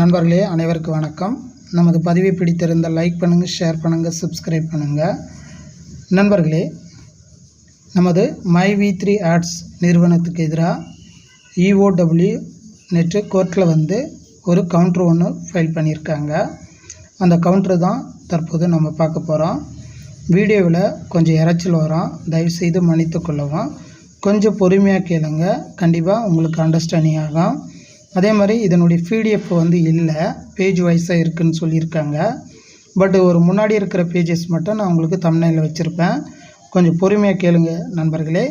நண்பர்களே அனைவருக்கும் வணக்கம். நமது பதிவை பிடித்திருந்தால் லைக் பண்ணுங்கள் ஷேர் பண்ணுங்கள் சப்ஸ்கிரைப் பண்ணுங்கள் நண்பர்களே நமது மை வி த்ரீ ஆட்ஸ் நிறுவனத்துக்கு எதிராக இஓடபிள்யூ நேற்று கோர்ட்டில் வந்து ஒரு கவுண்ட்ரு ஒன்று ஃபைல் பண்ணியிருக்காங்க. அந்த கவுண்ட்ரு தான் தற்போது நம்ம பார்க்க போகிறோம் வீடியோவில் கொஞ்சம் இறைச்சல் வரோம். தயவுசெய்து மன்னித்து கொள்ளவும். கொஞ்சம் பொறுமையாக கேளுங்க. கண்டிப்பாக உங்களுக்கு அண்டர்ஸ்டாண்டிங் ஆகும். அதே மாதிரி இதனுடைய பிடிஎஃப் வந்து இல்லை பேஜ் வைஸாக இருக்குதுன்னு சொல்லியிருக்காங்க. பட் ஒரு முன்னாடி இருக்கிற பேஜஸ் மட்டும் நான் உங்களுக்கு தமிழில் வச்சுருப்பேன். கொஞ்சம் பொறுமையாக கேளுங்க நண்பர்களே.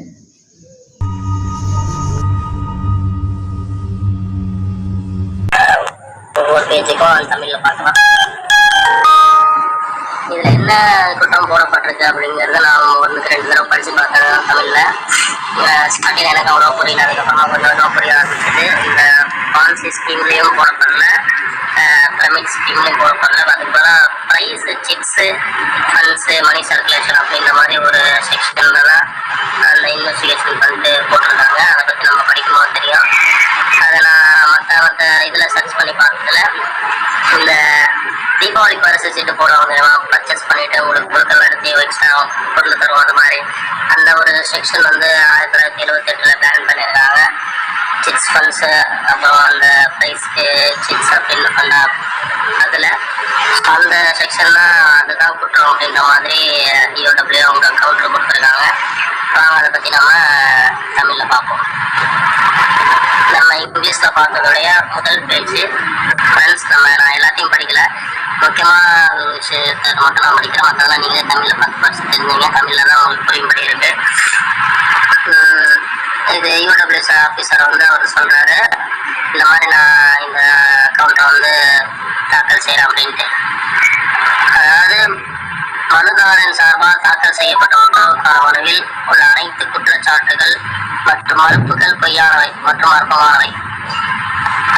ஒவ்வொரு பேஜுக்கும் தமிழ்ல பார்க்கலாம். இதுல என்ன குற்றம் போடப்பட்டிருக்கு அப்படிங்கிறத நான் ஒன்று ரெண்டு தடவை படித்து பார்த்தேன் தமிழில். ஸ்டார்டிங் எனக்கு அவ்வளோ புரியல. அதுக்கப்புறமா கொஞ்சம் கொஞ்சம் புரிய ஆரம்பிச்சது ஸ்கீம்லேயும் ஸ்கீம்லேயும் போடப்படல பிரமிட் ஸ்கீம்லேயும் போடப்படல அதுக்கு பதிலாக prize chits funds money circulation அப்படின்ற மாதிரி ஒரு செக்ஷனில் தான் அந்த இன்வெஸ்டிகேஷன் பண்ணிட்டு போட்டிருக்காங்க. அதை பற்றி நம்ம படிக்கும்போது தெரியும். அதை நான் மற்ற மற்ற இதில் சர்ச் பண்ணி பார்த்ததுல இந்த தீபாவளி பரிசு சீட்டு போடுவாங்க பர்ச்சேஸ் பண்ணிட்டு உங்களுக்கு பொருட்கள் நடத்தி எக்ஸ்ட்ரா பொருள் தருவோம் அந்த மாதிரி. அந்த ஒரு செக்ஷன் வந்து ஆயிரத்தி தொள்ளாயிரத்தி எழுபத்தெட்டில் பிளான் பண்ணியிருக்காங்க. சிக்ஸ் ஃபண்ட்ஸு அப்புறம் அந்த ப்ரைஸ்க்கு சிட்ஸ் அப்படின்னு ஃபண்டா அதில் அந்த செக்ஷன் தான் அதுதான் குற்றம் அப்படின்ற மாதிரி டிஓடபிள்யூ அவங்க கவுண்டர் கொடுத்துருக்காங்க. வாங்க அதை பற்றி நம்ம தமிழில் பார்ப்போம். நம்ம இங்கிலீஷில் பார்த்ததோடைய முதல் பேஜ் ஃப்ரெண்ட்ஸ் நம்ம நான் எல்லாத்தையும் படிக்கல. முக்கியமாக ஒரு விஷயத்தை மட்டும் நான் படிக்கிறேன். மற்றதெல்லாம் நீங்கள் தமிழில் பார்த்து படிச்சு தெரிஞ்சுங்க. தமிழில் தான் உங்களுக்கு புரியும்படி இருக்குது இது யூடபிள்யூஎஸ் ஆஃபீஸர் வந்து அவர் சொல்றாரு இந்த மாதிரி நான் இந்த கவுண்டரை வந்து தாக்கல் செய்கிறேன் அப்படின்ட்டு. அதாவது மனுதாரின் சார்பாக தாக்கல் செய்யப்பட்ட உத்தரவுக்கான மனுவில் உள்ள அனைத்து குற்றச்சாட்டுகள் மற்றும் மறுப்புகள் பொய்யானவை மற்றும் அற்பமானவை.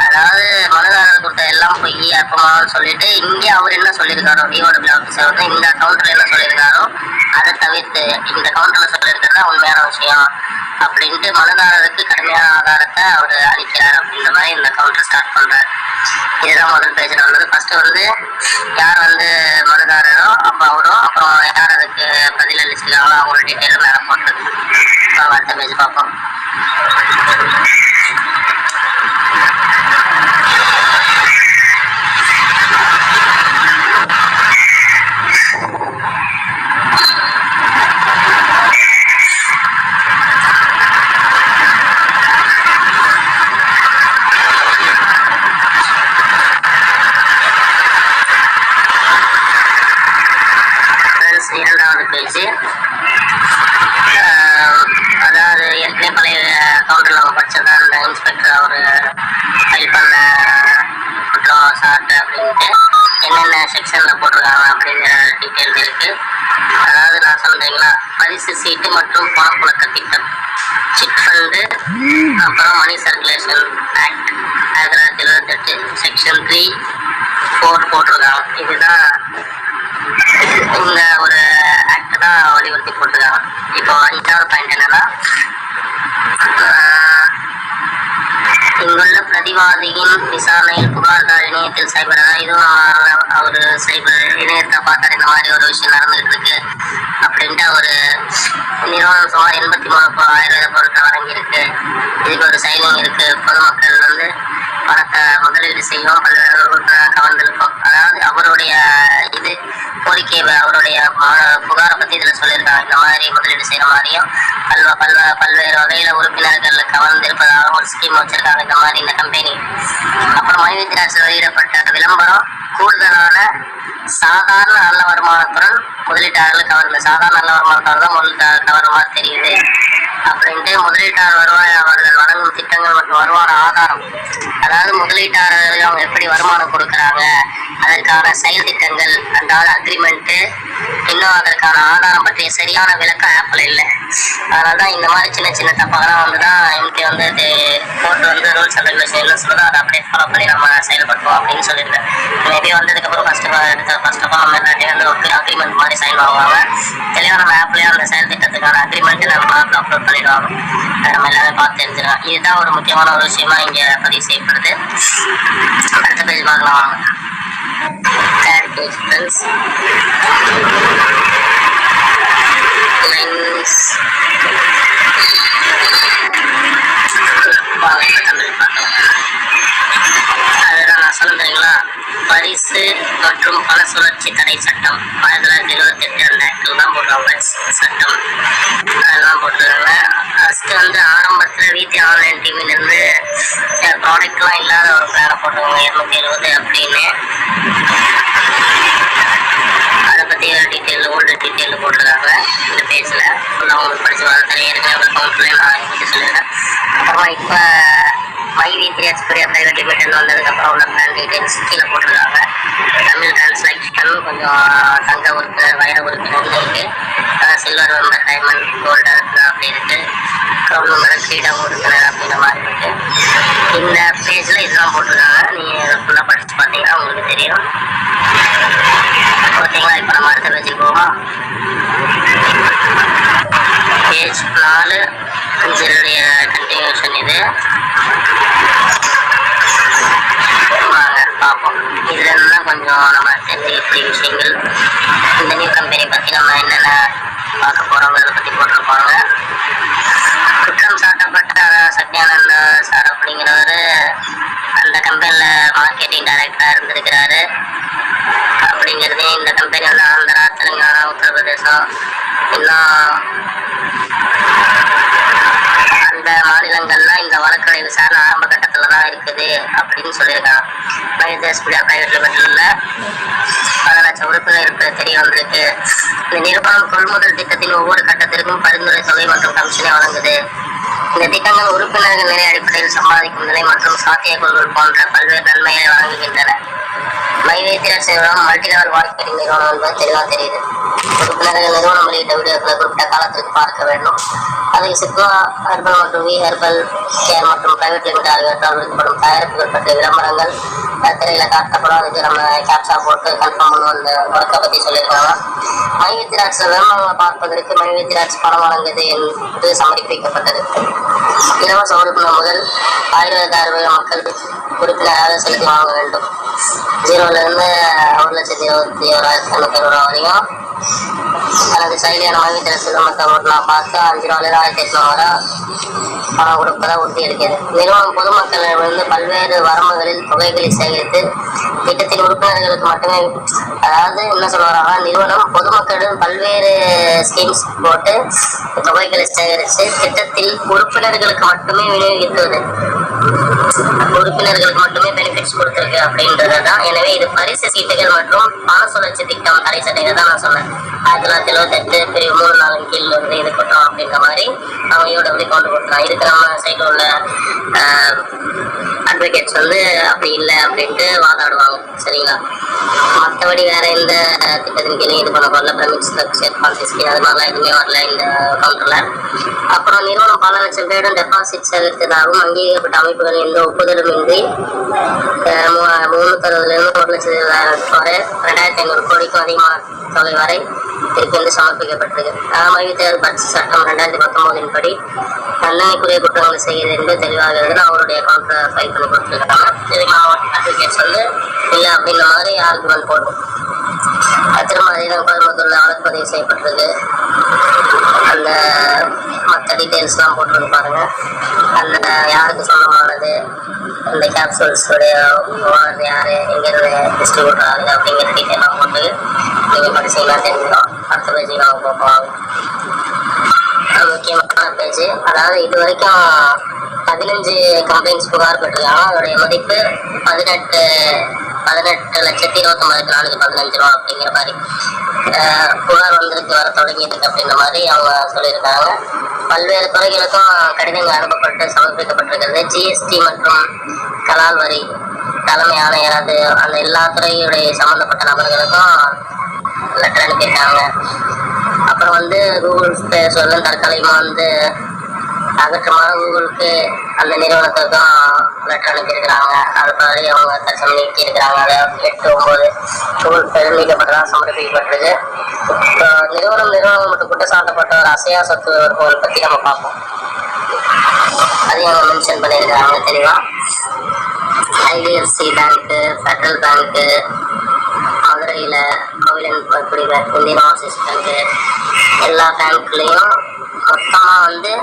அதாவது மனுதாரர் கொடுத்த எல்லாம் பொய் அற்பமானு சொல்லிட்டு இங்கே அவர் என்ன சொல்லியிருக்காரோ டிஓடபிள்யூ ஆஃபீஸர் வந்து இந்த அக்கௌண்ட்டில் என்ன சொல்லியிருக்காரு தவிர்த்து இந்த கவுண்டர்ல சொல்லியிருக்கிறது உண்மையான விஷயம். அப்படின்ட்டு மனுதாரருக்கு கடுமையான ஆதாரத்தை அவர் அளிக்கிறார் அப்படின்ற மாதிரி இந்த கவுண்டர் ஸ்டார்ட் பண்றாரு. இதுதான் முதல் பேஜில் வந்தது. ஃபர்ஸ்ட் வந்து யார் வந்து மனுதாரரோ அப்போ அவரோ அப்புறம் யார் அதுக்கு பதில் அளிச்சிருக்காங்களோ அவங்களோட டீட்டெயில் மேலே போட்டது அடுத்த பேஜ் பார்ப்போம். செக்ஷனில் போட்டிருக்காங்க அப்படிங்கிற டீட்டெயில் இருக்கு. அதாவது நான் சொல்றீங்களா பரிசு சீட்டு மற்றும் பணப்புழக்க திட்டம். சிட் ஃபண்டு அப்புறம் மணி சர்க்குலேஷன் ஆக்ட் ஆயிரத்தி தொள்ளாயிரத்தி எழுபத்தெட்டு செக்ஷன் த்ரீ ஃபோர் போட்டிருக்காங்க. இதுதான் இந்த ஒரு ஆக்ட் தான் வலியுறுத்தி போட்டிருக்காங்க. இப்போ அஞ்சாவது பாயிண்ட் என்னன்னா இங்குள்ள பிரதிவாதியின் விசாரணையில் புகார்தார் இணையத்தில் சைபர் இதுவும் சைபர் இணையத்தை பார்த்தாரு இந்த மாதிரி ஒரு விஷயம் நடந்துகிட்டு இருக்கு அப்படின்ட்டு ஒரு நிறுவனம் சுமார் எண்பத்தி மூணு ஆயிரம் பொருட்கள் வழங்கியிருக்கு இதுக்கு ஒரு சைனிங் இருக்கு. பொதுமக்கள் வந்து பணத்தை முதலீடு செய்யும் பல்வேறு கவர்ந்திருக்கும். அதாவது அவருடைய இது கோரிக்கை அவருடைய புகாரை பத்தி இதுல சொல்லியிருக்காங்க. இந்த மாதிரி முதலீடு செய்யற மாதிரியும் பல்வ பல்வ பல்வேறு வகையில் உறுப்பினர்கள் கவர்ந்திருப்பதாக ஒரு ஸ்கீம் வச்சிருக்காங்க. இந்த மாதிரி இந்த கம்பெனி அப்புறம் மைவித்திராட்சி வெளியிடப்பட்ட விளம்பரம் கூடுதலான சாதாரண நல்ல வருமானத்துடன் முதலீட்டாளர்கள் கவர்ல சாதாரண நல்ல வருமானத்தால் தான் முதலீட்டாளர் கவர்ற தெரியுது. அப்படின்ட்டு முதலீட்டாளர் வருவாய் அவர்கள் வழங்கும் திட்டங்கள் மற்றும் வருமான ஆதாரம் அதாவது முதலீட்டாளர்கள் அவங்க எப்படி வருமானம் கொடுக்குறாங்க அதற்கான செயல் திட்டங்கள் அதாவது அக்ரிமெண்ட்டு இன்னும் அதற்கான ஆதாரம் பற்றிய சரியான விளக்கம் ஆப்பில் இல்லை. அதனால தான் இந்த மாதிரி சின்ன சின்ன தப்பாகலாம் வந்து தான் எம்கே வந்து இது ரூல்ஸ் அண்ட் ரெகுலேஷன் சொல்லுதோ அதை அப்படியே ஃபாலோ பண்ணி நம்ம செயல்படுவோம் அப்படின்னு சொல்லியிருந்தேன். மேபி வந்ததுக்கப்புறம் ஃபர்ஸ்ட் ஃபஸ்ட் ஆஃப் ஆல் நம்ம எல்லாத்தையும் வந்து ஒரு அக்ரிமெண்ட் மாதிரி சைன் வாங்குவாங்க தெளிவாக நம்ம ஆப்லேயே அந்த செயல் திட்டத்துக்கான அக்ரிமெண்ட் நம்ம ஆப்பில் அப்லோட் பண்ணிடுவாங்க. நம்ம எல்லாமே பார்த்து தெரிஞ்சிடலாம் இதுதான் ஒரு முக்கியமான ஒரு விஷயமா இங்கே பதிவு செய்யப்படுது. அடுத்த பேஜ் பேஜ் பார்க்கலாம் வாங்க. தேர்ட் பேஜ் ஃப்ரெண்ட்ஸ் லைன்ஸ் அரசு மற்றும் பல சுழற்சி தடை சட்டம் ஆயிரத்தி தொள்ளாயிரத்தி எழுபத்தி எட்டு அந்த ஆக்டில் தான் போட்டுருவாங்க சட்டம் அதெல்லாம் போட்டுருக்காங்க ஃபர்ஸ்ட் வந்து ஆரம்பத்தில் வீட்டு ஆன்லைன் டிவிலேருந்து ப்ராடக்ட்லாம் இல்லாத ஒரு பேரை போட்டுருவாங்க. இரநூத்தி எழுபது அப்படின்னு. அதை பற்றி டீட்டெயில் ஓல்டு டீட்டெயில் போட்டிருக்காங்க இந்த பேஜில் ஃபுல்லாக உங்களுக்கு படிச்சு வர தெரியும் ஏற்கனவே ஒரு கவுண்ட்லேயே நான் பற்றி சொல்லியிருக்கேன் அப்புறமா இப்போ my VBS Priya private limited வந்ததுக்கப்புறம் உள்ள பிராண்ட் டீட்டெயில்ஸ் கீழே போட்டிருக்காங்க. தமிழ் டான்ஸ் டிரான்ஸ்லேஷன் கொஞ்சம் தங்க உறுப்பினர் வைர உறுப்பினர் இருக்கு. சில்வர் மெம்பர் டைமண்ட் கோல்டு அப்படின்ட்டு இருக்கு க்ரௌன் மெம்பர் ஃப்ரீடம் உறுப்பினர் அப்படின்ற மாதிரி இருக்கு. இந்த பேஜில் இதெல்லாம் போட்டிருக்காங்க. நீங்கள் ஃபுல்லாக படித்து பார்த்தீங்கன்னா உங்களுக்கு தெரியும். ஓகேங்களா? இப்போ நம்ம அடுத்த பேஜுக்கு போவோமா? பேஜ் நாலு அஞ்சுடைய கண்டினியூஷன் இது. பார்ப்போம் இதுல கொஞ்சம் நம்ம தெரிஞ்சுக்கக்கூடிய விஷயங்கள். இந்த நியூ கம்பெனி பற்றி நம்ம என்னென்ன பார்க்க போகிறோங்கிறத பற்றி போட்டிருப்பாங்க. குற்றம் சாட்டப்பட்ட சத்யானந்த சார் அப்படிங்கிறவர் அந்த கம்பெனியில் மார்க்கெட்டிங் டைரக்டராக இருந்திருக்கிறாரு. அப்படிங்கிறது இந்த கம்பெனி வந்து ஆந்திரா தெலுங்கானா உத்தரப்பிரதேசம் இன்னும் அந்த மாநிலங்கள்லாம் இந்த வழக்குகளை விசாரணை ஆரம்ப கட்டத்தில் தான் இருக்குது அப்படின்னு சொல்லியிருக்காங்க. மனிதஸ்பிரியா பிரைவேட் லிமிடெட்ல பல லட்சம் உறுப்பினர் இருப்பது தெரிய வந்திருக்கு. இந்த நிறுவனம் கொள்முதல் திட்டத்தின் ஒவ்வொரு கட்டத்திற்கும் பரிந்துரை தொகை மற்றும் கமிஷனை வழங்குது. இந்த திட்டங்கள் உறுப்பினர்கள் நிலை அடிப்படையில் சம்பாதிக்கும் நிலை மற்றும் சாத்தியக்கூறுகள் போன்ற பல்வேறு நன்மைகளை வழங்குகின்றன. மைவேத்திர சேவம் மல்டி லெவல் மார்க்கெட்டிங் நிறுவனம் என்பது தெளிவாக தெரியுது. உறுப்பினர்கள் நிறுவனம் வெளியிட்ட வீடியோக்களை குறிப்பிட்ட காலத்திற்கு பார்க்க வேண்டும். அதை சித்மா ஹெர்பல் மற்றும் வி ஹெர்பல் கேர் மற்றும் பிரைவேட் லிமிடெட் ஆகியவற்றால் விற்கப்படும் தயாரிப்புகள் பற்றிய விளம்பரங்கள் திரையில் காட்டப்படும். அதுக்கு நம்ம கேப்சா போட்டு கன்ஃபார்ம் பண்ணுவோம் அந்த படத்தை பற்றி சொல்லியிருக்காங்க. மைவித்திராட்சி விளம்பரங்களை பார்ப்பதற்கு மைவித்திராட்சி படம் வழங்குது என்று சமர்ப்பிக்கப்பட்டது. இலவச உறுப்பினர் முதல் ஆயுர்வேத அறுவை மக்கள் உறுப்பினராக செலுத்தி வாங்க வேண்டும். ஜீரோலேருந்து ஒரு லட்சத்தி இருபத்தி ஓராயிரத்தி தொண்ணூத்தி ரூபா வரையும். தனது செயலியான மைவித்திர சிலமத்தை நான் பார்த்து அஞ்சு ரூபாயிலிருந்து ஆயிரத்தி எட்நூறு வரை பணம் கொடுப்பதை உறுதி அளிக்கிறது. நிறுவனம் பொதுமக்களிடமிருந்து பல்வேறு வரம்புகளில் தொகைகளை சேகரித்து திட்டத்தின் உறுப்பினர்களுக்கு மட்டுமே அதாவது என்ன சொல்லுவாங்க நிறுவனம் பொதுமக்களிடம் பல்வேறு ஸ்கீம்ஸ் போட்டு தொகைகளை சேகரித்து திட்டத்தில் உறுப்பினர்களுக்கு மட்டுமே விநியோகித்துவது உறுப்பினர்களுக்கு மட்டுமே பெனிஃபிட்ஸ் கொடுத்துருக்கு அப்படின்றது தான் எனவே இது பரிசு சீட்டுகள் மற்றும் பண சுழற்சி திட்டம் தடை சட்டைகள் தான் நான் சொன்னேன். ஆயிரத்தி தொள்ளாயிரத்தி எழுபத்தெட்டு பிரிவு மூணு நாலு கீழ் வந்து இது கொட்டோம் அப்படின்ற மாதிரி அவங்க வந்து கொண்டு கொடுக்கலாம். இதுக்கு நம்ம சைடு உள்ள அட்வொகேட்ஸ் வந்து அப்படி இல்லை அப்படின்ட்டு வாதாடுவாங்க. சரிங்களா? மற்றபடி வேற எந்த திட்டத்தின் கீழே இது பண்ண போகல பிரமிட் ஸ்ட்ரக்சர் பாலிசி அதனால அது மாதிரிலாம் எதுவுமே வரல இந்த கவுண்டர்ல அப்புறம் நிறுவனம் பல லட்சம் பேரிடம் டெபாசிட் சேகரித்ததாகவும் அங்கீகரிக்கப்பட்ட அமைப்புகள் எந்த ஒப்புதலும் இன்றி அஹ், மூ- முந்நூத்தி ஒரு லட்சம் இருபதாயிரம் வரை ரெண்டாயிரத்தி ஐநூறு கோடிக்கும் அதிகமான தொகை வரை இதுக்கு சமர்ப்பிக்கப்பட்டது சமர்ப்பிக்கப்பட்டிருக்கு மைவித்தேர் பட்ஜெட் சட்டம் ரெண்டாயிரத்தி பத்தொன்பதின் படி தண்டனைக்குரிய குற்றங்களை செய்கிறது என்பது தெளிவாகிறதுன்னு அவருடைய கவுண்டரை ஃபைல் பண்ணி கொடுத்துருக்காங்க இதுக்கு மாவட்ட அட்வொகேட்ஸ் வந்து இல்லை அப்படின்ற மாதிரி ஆர்குமெண்ட் போடும் திரும்ப அதே தான் கோயம்புத்தூர்ல வழக்கு பதிவு செய்யப்பட்டிருக்கு. அந்த மற்ற டீட்டெயில்ஸ்லாம் போட்டிருக்கு பாருங்க. அந்த யாருக்கு சொந்தமானது அந்த கேப்சூல்ஸுடைய யார் எங்கேருந்து டிஸ்ட்ரிபியூட்டர் ஆகுது அப்படிங்கிற டீட்டெயிலாம் போட்டு நீங்கள் படிச்சீங்கன்னா தெரிஞ்சுக்கலாம் அடுத்த பேஜுக்கு நம்ம பார்ப்போம் முக்கியமான பேஜ் அதாவது இது வரைக்கும் பதினஞ்சு கம்ப்ளைண்ட்ஸ் புகார் பெற்றிருக்காங்க அதோடைய மதிப்பு பதினெட்டு பதினெட்டு லட்சத்தி இருபத்தொன்பது நாளைக்கு பதினஞ்சு ரூபா அப்படிங்கிற மாதிரி புகார் வந்திருக்கு வர தொடங்கியிருக்கு அப்படின்ற மாதிரி அவங்க சொல்லியிருக்காங்க பல்வேறு துறைகளுக்கும் கடிதங்கள் அனுப்பப்பட்டு சமர்ப்பிக்கப்பட்டிருக்கிறது ஜிஎஸ்டி மற்றும் கலால் வரி தலைமை ஆணையர் அது அந்த எல்லா துறையுடைய சம்மந்தப்பட்ட நபர்களுக்கும் லெட்டர் அனுப்பியிருக்காங்க அப்புறம் வந்து கூகுள் பே சொல்ல தற்காலிகமாக வந்து அகற்றமாக கூகுளுக்கு அந்த நிறுவனத்துக்கும் லெட்டர் அனுப்பியிருக்கிறாங்க. அது மாதிரி அவங்க தற்சமயம் நீக்கியிருக்கிறாங்க. அதை எட்டு ஒம்பது கூகுள் பே நீக்கப்பட்டதாக சமர்ப்பிக்கப்பட்டிருக்கு. இப்போ நிறுவனம் நிறுவனம் மற்றும் குற்றச்சாட்டப்பட்டவர் அசையா சொத்து வருபவர்கள் பற்றி நம்ம பார்ப்போம். அதையும் அவங்க மென்ஷன் பண்ணியிருக்கிறாங்க தெளிவாக ஐடிஎஃப்சி பேங்க்கு ஃபெட்ரல் பேங்க்கு மதுரையில் கோவிலன் குடிவர் இந்தியன் ஓவர்சீஸ் எல்லா பேங்க்லேயும் மொத்தமாக வந்து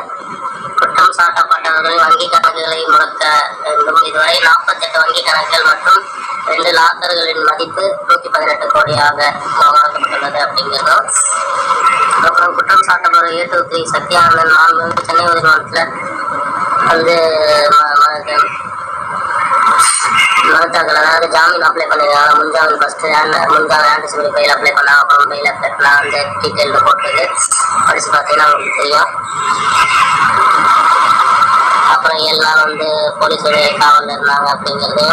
குற்றம் சாட்டப்பட்டவர்கள் வங்கி கணக்குகளை முடக்க வேண்டும். இதுவரை நாற்பத்தெட்டு வங்கி கணக்குகள் மற்றும் ரெண்டு லாக்கர்களின் மதிப்பு நூற்றி பதினெட்டு கோடியாக வழங்கப்பட்டுள்ளது அப்படிங்கிறதும் அப்புறம் குற்றம் சாட்டப்படுற ஏ டூ த்ரீ சத்யானந்தன் நான்கு சென்னை உயர்நீதிமன்றத்தில் வந்து மருத்துவ கலராக ஜாமீன் அப்ளை பண்ணிருக்காங்க முன்ஜாமீன் ஃபர்ஸ்ட் முன்ஜாமீன் ஆன்டிசிபேட் ஃபைல் அப்ளை பண்ணா அப்புறம் ஃபைல் அப்ளை பண்ணா அந்த டீட்டெயில் போட்டது. படிச்சு பார்த்தீங்கன்னா உங்களுக்கு தெரியும். அப்புறம் எல்லாம் வந்து போலீஸ் காவலில் இருந்தாங்க அப்படிங்கிறது.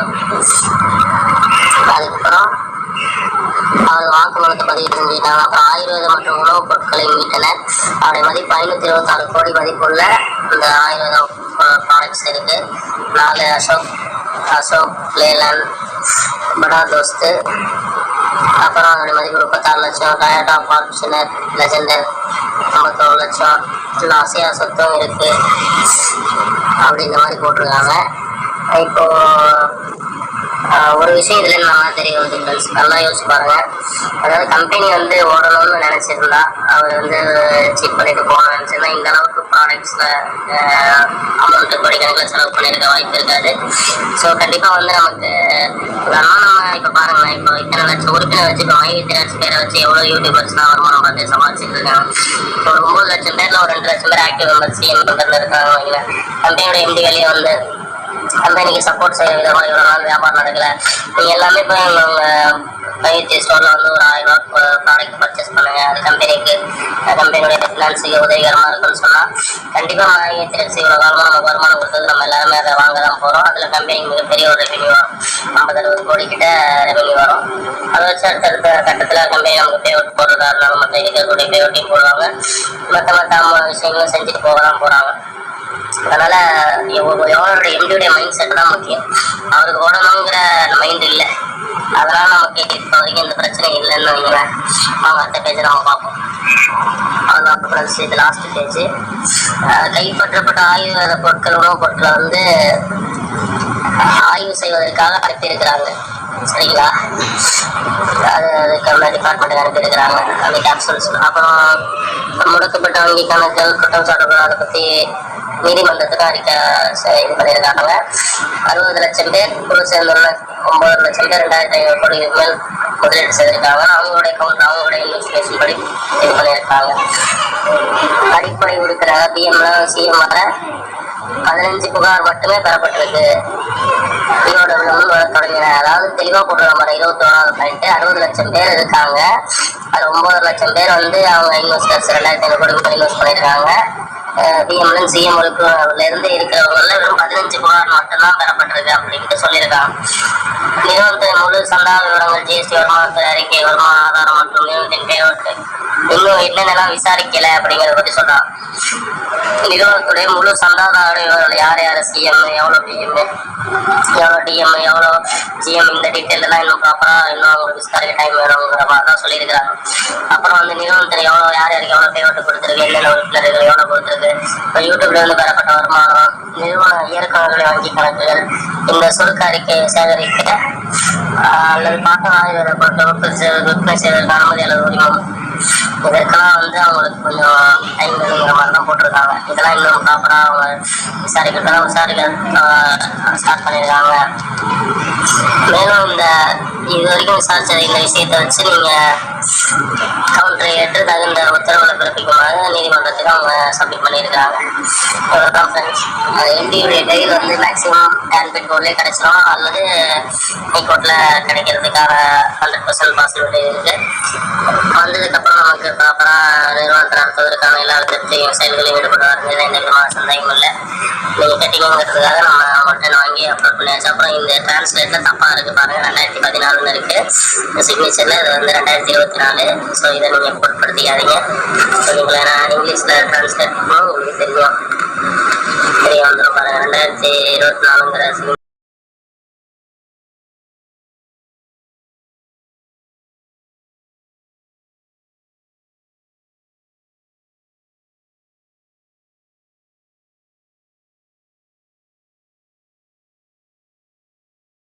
அதுக்கப்புறம் அவர் வாக்குமூலத்தை பதிவு செஞ்சுட்டாங்க அப்புறம் ஆயுர்வேத மற்றும் உணவுப் பொருட்களை மீட்டனர். அவருடைய மதிப்பு ஐநூற்றி இருபத்தாறு கோடி மதிப்புள்ள அந்த ஆயுர்வேத ப்ராடக்ட்ஸ் இருக்கு. நாலு அசோக் அசோக் லேலன் படா தோஸ்து. அப்புறம் அதோட மதிப்பு முப்பத்தாறு லட்சம் டயட்டா ஃபார்ச்சுனர் லெஜெண்டர் ஐம்பத்தோரு லட்சம். இன்னும் அசையா சொத்தும் இருக்குது அப்படிங்கிற மாதிரி போட்டிருக்காங்க. இப்போ ஒரு விஷயம் இதுல நல்லா தெரிய வருது ஃப்ரெண்ட்ஸ் நல்லா யோசிச்சு பாருங்க. அதாவது கம்பெனி வந்து ஓடணும்னு நினைச்சிருந்தா அவர் வந்து சீட் பண்ணிட்டு போகணும்னு நினைச்சிருந்தா இந்த அளவுக்கு ப்ராடக்ட்ஸ்ல அமௌண்ட் கோடிக்கணக்கில் செலவு பண்ணியிருக்க வாய்ப்பு இருக்காது. ஸோ கண்டிப்பா வந்து நமக்கு உதாரணமா நம்ம இப்போ பாருங்களேன் இப்போ இத்தனை லட்சம் உறுப்பினர் வச்சு இப்போ மைவி லட்சம் பேரை வச்சு எவ்வளோ யூடியூபர்ஸ்லாம் வருமானம் பார்த்து சமாளிச்சுட்டு இருக்காங்க. இப்போ ஒரு ஒன்பது லட்சம் பேர்ல ஒரு ரெண்டு லட்சம் பேர் ஆக்டிவ் மெம்பர்ஸ் சிஎம் மெம்பர்ல இருக்காங்க கம்பெனியோட எம்டி வெளியே வந்து கம்பெனிக்கு சப்போர்ட் செய்ய விதமா இவ்வளோ நாள் வியாபாரம் நடக்கல. நீங்க எல்லாமே இப்போ பயிற்சி ஸ்டோர்ல வந்து ஒரு ஆயிரம் ரூபாய் ப்ராடக்ட் பர்ச்சேஸ் பண்ணுங்க. அது கம்பெனிக்கு கம்பெனியோட ஃபினான்ஸுக்கு உதவிகரமா இருக்குன்னு சொன்னா கண்டிப்பா மையத்திற்கு இவ்வளவு காலமா நமக்கு வருமானம் கொடுத்தது நம்ம எல்லாருமே அதை வாங்க தான் போறோம். அதுல கம்பெனிக்கு மிகப்பெரிய ஒரு ரெவன்யூ வரும். ஐம்பது அறுபது கோடி கிட்ட ரெவன்யூ வரும். அதை வச்சு அடுத்தடுத்த கட்டத்துல கம்பெனி நமக்கு பே போடுறதா இருந்தாலும் மற்ற இருக்கக்கூடிய பே போடுவாங்க. மற்ற மற்ற விஷயங்களும் செஞ்சுட்டு போக தான் போறாங்க. அதனால எவ்வளோ- எவ்வளோட மைண்ட் செட் தான் முக்கியம். அவருக்கு ஓடணுங்கிற மைண்ட் இல்லை. அதனால நமக்கு இப்போ வரைக்கும் இந்த பிரச்சனை இல்லைன்னு வைங்களேன். அவங்க அடுத்த பேஜ் நம்ம பார்ப்போம். அவ்வளோதான் ஃப்ரெண்ட்ஸ் இது லாஸ்ட் பேஜ் கைப்பற்றப்பட்ட ஆயுர்வேத பொருட்கள் உணவுப் பொருட்களை வந்து ஆய்வு செய்வதற்காக அனுப்பியிருக்கிறாங்க. சரிங்களா? அது அதுக்கான டிபார்ட்மெண்ட்டுக்கு அனுப்பியிருக்கிறாங்க. அந்த கேப்சூல்ஸ் அப்புறம் முடக்கப்பட்ட வங்கி கணக்குகள் குற்றம் சாட்டப்படும் அதை பற்றி நீதிமன்றத்துக்கு அறிக்கை இது பண்ணியிருக்காங்க. அறுபது லட்சம் பேர் குழு சேர்ந்துள்ள ஒன்பது லட்சம் பேர் ரெண்டாயிரத்தி ஐநூறு கோடி மேல் முதலீடு செய்திருக்காங்க. அவங்களுடைய கவுண்ட் அவங்களுடைய இன்வெஸ்டிகேஷன் படி இது பண்ணியிருக்காங்க. அடிப்படை உறுப்பினராக பிஎம்ல சிஎம் வர பதினஞ்சு புகார் மட்டுமே பெறப்பட்டிருக்கு. இதோட வர அதாவது தெளிவா போட்டுருக்க மாதிரி இருபத்தி ஒன்றாவது பாயிண்ட் அறுபது லட்சம் பேர் இருக்காங்க அது ஒன்பது லட்சம் பேர் வந்து அவங்க இன்வெஸ்டர்ஸ் ரெண்டாயிரத்தி ஐநூறு கோடி இன்வெஸ்ட் பண்ணியிருக்காங்க பிஎம்ல சிஎம் இருந்து இருக்கிறவங்கள வெறும் பதினஞ்சு புகார் மட்டும்தான் பெறப்பட்டிருக்கு அப்படின்ட்டு சொல்லியிருக்காங்க நிறுவனத்தை முழு சந்தா விவரங்கள் ஜிஎஸ்டி வருமானத்துறை அறிக்கை வருமான ஆதாரம் மற்றும் நிறுவனத்தின் பேரோட்டு இன்னும் என்னென்னலாம் விசாரிக்கல அப்படிங்கிறத பத்தி சொல்றாங்க நிறுவனத்துடைய முழு சந்தாதார விவரங்கள் யார் யார் சிஎம் எவ்வளோ பிஎம் எவ்வளோ டிஎம் எவ்வளோ ஜிஎம் இந்த டீட்டெயில் எல்லாம் இன்னும் ப்ராப்பராக இன்னும் அவங்களுக்கு விசாரிக்க டைம் வேணுங்கிற மாதிரி தான் சொல்லியிருக்கிறாங்க அப்புறம் வந்து நிறுவனத்தில் எவ்வளோ யார் யாருக்கு எவ்வளோ பேமெண்ட் கொடுத்துருக்கு என்னென்ன உறுப்பினர்கள் எவ்வளோ கொடுத்துருக்கு இப்போ யூடியூப்ல இருந்து பெறப்பட்ட வருமானம் நிறுவன இயற்கை வங்கி கணக்குகள் இந்த சுருக்க அறிக்கையை சேகரிக்க அல்லது பாட்டம் ஆயுர்வேத பொறுத்த உற்பத்தி விற்பனை செய்வதற்கு அனுமதி அல்லது உரிமம் இதற்கெல்லாம் வந்து அவங்களுக்கு கொஞ்சம் டைம் வேணுங்கிற மாதிரி தான் போட்டிருக்காங்க. இதெல்லாம் இன்னும் ப்ராப்பராக அவங்க விசாரிக்கிறதெல்லாம் விசாரிக்க ஸ்டார்ட் பண்ணியிருக்காங்க மேலும் இந்த இது வரைக்கும் விசாரிச்ச இந்த விஷயத்தை வச்சு நீங்க கவுண்டரை ஏற்று தகுந்த உத்தரவுகளை பிறப்பிக்கணும். தான் அவங்க சப்மிட் பண்ணியிருக்காங்க. இவ்வளவுதான் ஃப்ரெண்ட்ஸ் எம்பியுடைய டைல் வந்து மேக்ஸிமம் டேன்பெட் கோர்ட்லேயே கிடைச்சிடும் அல்லது கோர்ட்டில் கிடைக்கிறதுக்கான ஹண்ட்ரட் பர்சன்ட் பாசிபிலிட்டி இருக்குது வந்ததுக்கப்புறம் நமக்கு ப்ராப்பராக நிறுவனத்தை நடத்துவதற்கான எல்லா விதத்தையும் செயல்களையும் ஈடுபடுவாருங்கிறது எந்த விதமான சந்தேகமும் இல்லை. நீங்கள் கட்டிங்கிறதுக்காக நம்ம அவங்கள்ட்ட வாங்கி அப்லோட் பண்ணியாச்சு. அப்புறம் இந்த டிரான்ஸ்லேட்டில் தப்பாக இருக்குது பாருங்கள் ரெண்டாயிரத்தி பதினாலுன்னு இருக்குது சிக்னேச்சரில் இது வந்து ரெண்டாயிரத்தி இருபத்தி நாலு. ஸோ இதை நீங்கள் பொருட்படுத்திக்காதீங்க. ஸோ நீங்கள் நான் இங்கிலீஷில் உங்களுக்கு தெரியும் ரெண்டாயிரத்தி இருபத்தி நாலுங்கிற